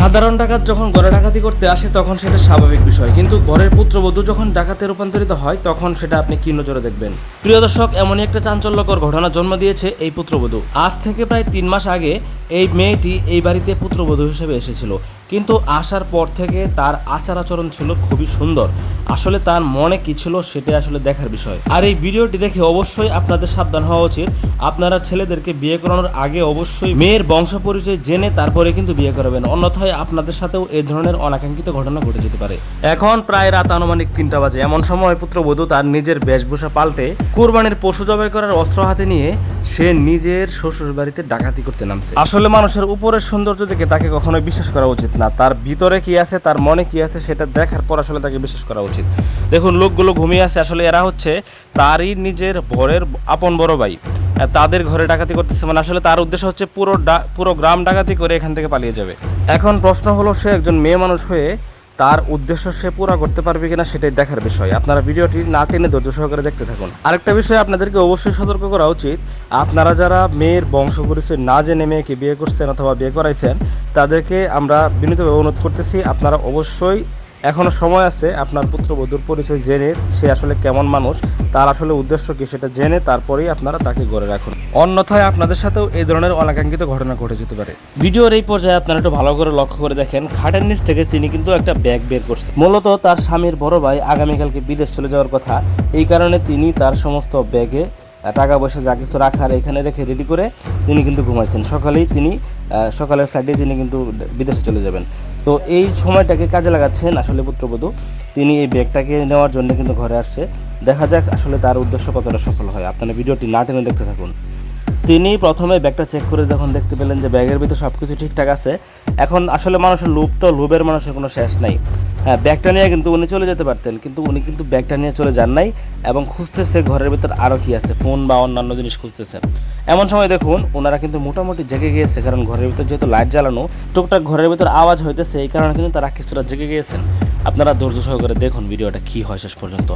সাধারণ ডাকাত যখন ঘরে ডাকাতি করতে আসে, তখন সেটা স্বাভাবিক বিষয়। কিন্তু ঘরের পুত্রবধূ যখন ডাকাতে রূপান্তরিত হয়, তখন সেটা আপনি কি নজরে দেখবেন? প্রিয় দর্শক, এমনই একটা চাঞ্চল্যকর ঘটনা জন্ম দিয়েছে এই পুত্রবধূ। আজ থেকে প্রায় তিন মাস আগে এই মেয়েটি এই বাড়িতে পুত্রবধূ হিসেবে এসেছিল। কিন্তু আসার পর থেকে তার আচার আচরণ ছিল খুবই সুন্দর। আসলে তার মনে কি ছিল সেটা আসলে দেখার বিষয়। আর এই ভিডিওটি দেখে অবশ্যই আপনাদের সাবধান হওয়া উচিত। আপনারা ছেলেদেরকে বিয়ে করানোর আগে অবশ্যই মেয়ের বংশ পরিচয় জেনে তারপরে কিন্তু বিয়ে করাবেন। অন্যথায় আপনাদের সাথেও এই ধরনের অনাকাঙ্ক্ষিত ঘটনা ঘটে যেতে পারে। এখন প্রায় রাত আনুমানিক তিনটা বাজে। এমন সময় পুত্রবধূ তার নিজের বেশভূষা পাল্টে কুরবানির পশু জবাই করার অস্ত্র হাতে নিয়ে সে নিজের শ্বশুর বাড়িতে ডাকাতি করতে নামছে। আসলে মানুষের উপরের সৌন্দর্য দেখে তাকে কখনোই বিশ্বাস করা উচিত না। তার ভিতরে কি আছে, তার মনে কি আছে, সেটা দেখার পর আসলে তাকে বিশ্বাস করা উচিত। দেখুন, লোকগুলো ঘুমিয়ে আছে। আসলে এরা হচ্ছে তারই নিজের ভরের আপন বড় ভাই। তাদের ঘরে ডাকাতি করতেছে মানে আসলে তার উদ্দেশ্য হচ্ছে পুরো পুরো গ্রাম ডাকাতি করে এখান থেকে পালিয়ে যাবে। এখন প্রশ্ন হলো, সে একজন মেয়ে মানুষ হয়ে তার উদ্দেশ্য সে পুরো করতে পারবে কিনা সেটাই দেখার বিষয়। আপনারা ভিডিওটি না টেনে ধৈর্য সহকারে দেখতে থাকুন। আরেকটা বিষয় আপনাদেরকে অবশ্যই সতর্ক করা উচিত। আপনারা যারা মেয়ের বংশ পরিচয় না জেনে মেয়েকে বিয়ে করছেন অথবা বিয়ে করাইছেন, তাদেরকে আমরা বিনীতভাবে অনুরোধ করতেছি, আপনারা অবশ্যই এখনও সময় আছে আপনার পুত্রবধূর পরিচয় জেনে সে আসলে কেমন মানুষ, তার আসলে উদ্দেশ্য কি সেটা জেনে তারপরেই আপনারা তাকে গড়ে রাখুন। অন্যথায় আপনাদের সাথেও এই ধরনের অনাকাঙ্ক্ষিত ঘটনা ঘটে যেতে পারে। ভিডিওর এই পর্যায়ে আপনারা একটু ভালো করে লক্ষ্য করে দেখেন, খাটের নিচ থেকে তিনি কিন্তু একটা ব্যাগ বের করছে। মূলত তার স্বামীর বড় ভাই আগামীকালকে বিদেশ চলে যাওয়ার কথা, এই কারণে তিনি তার সমস্ত ব্যাগে টাকা পয়সা যা কিছু রাখার এখানে রেখে রেডি করে তিনি কিন্তু ঘুমাইছেন। সকালেই তিনি সকালের ফ্লাইটে তিনি কিন্তু বিদেশে চলে যাবেন। তো এই সময়টাকে কাজে লাগাচ্ছেন আসলে পুত্রবধূ। তিনি এই ব্যাগটাকে নেওয়ার জন্য কিন্তু ঘরে আসছে। দেখা যাক আসলে তার উদ্দেশ্য কতটা সফল হয়। আপনারা ভিডিওটি না টেনে দেখতে থাকুন। তিনি প্রথমে ব্যাগটা চেক করে যখন দেখতে পেলেন যে ব্যাগের ভিতরে সব কিছু ঠিকঠাক আছে, এখন আসলে মানুষের লোভ তো লোভের মানুষের কোনো শেষ নাই। হ্যাঁ ব্যাগটা নিয়ে কিন্তু উনি চলে যেতে পারতেন, কিন্তু উনি কিন্তু ব্যাগটা নিয়ে চলে যান নাই এবং খুঁজতেছে ঘরের ভিতর আরও কি আছে ফোন বা অন্যান্য জিনিস খুঁজতেছে। এমন সময় দেখুন ওনারা কিন্তু মোটামুটি জেগে গিয়েছে, কারণ ঘরের ভিতর যেহেতু লাইট জ্বালানো, টুকটাক ঘরের ভিতর আওয়াজ হইতেছে, এই কারণে কিন্তু তারা কিছুটা জেগে গিয়েছেন। আপনারা ধৈর্য সহকারে দেখুন ভিডিওটা কি হয় শেষ পর্যন্ত।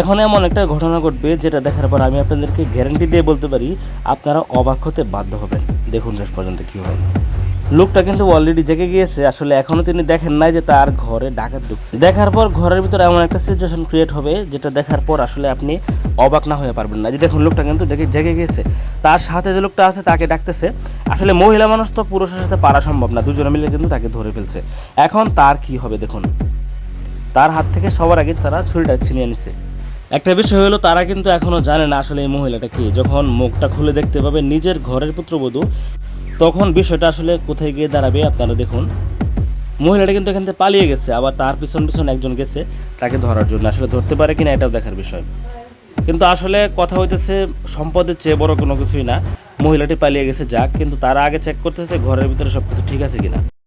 এখন এমন একটা ঘটনা ঘটবে, যেটা দেখার পর আমি আপনাদেরকে গ্যারান্টি দিয়ে বলতে পারি, আপনারা অবাক হতে বাধ্য হবেন। দেখুন শেষ পর্যন্ত কি হয়। লোকটা কিন্তু অলরেডি জেগে গিয়েছে। আসলে এখনও তিনি দেখেন নাই যে তার ঘরে ডাকাত ঢুকছে। দেখার পর ঘরের ভিতরে এমন একটা সিচুয়েশন ক্রিয়েট হবে, যেটা দেখার পর আসলে আপনি অবাক না হয়ে পারবেন না। যে দেখুন, লোকটা কিন্তু দেখে জেগে গিয়েছে। তার সাথে যে লোকটা আছে, তাকে ডাকতেছে। আসলে মহিলা মানুষ তো পুরুষের সাথে পারা সম্ভব না, দুজনে মিলে কিন্তু তাকে ধরে ফেলছে। এখন তার কি হবে দেখুন? তার হাত থেকে সবার আগে তারা ছুরিটা ছিনিয়ে নিছে। একটা বিষয় হলো, তারা কিন্তু এখনও জানে না আসলে এই মহিলাটা কি। যখন মুখটা খুলে দেখতে পাবে, নিজের ঘরের পুত্রবধূ তখন বিষয়টা আসলে কোথায় গিয়ে দাঁড়াবে আপনারা দেখুন। মহিলাটা কিন্তু এখান থেকে পালিয়ে গেছে, আবার তার পিছন পিছন একজন গেছে, তাকে ধরার জন্য আসলে ধরতে পারে কিনা এটাও দেখার বিষয়। কিন্তু আসলে কথা হইতেছে, সম্পদের চেয়ে বড় কোনো কিছুই না। মহিলাটি পালিয়ে গেছে যাক, কিন্তু তারা আগে চেক করতেছে ঘরের ভিতরে সব কিছু ঠিক আছে কিনা।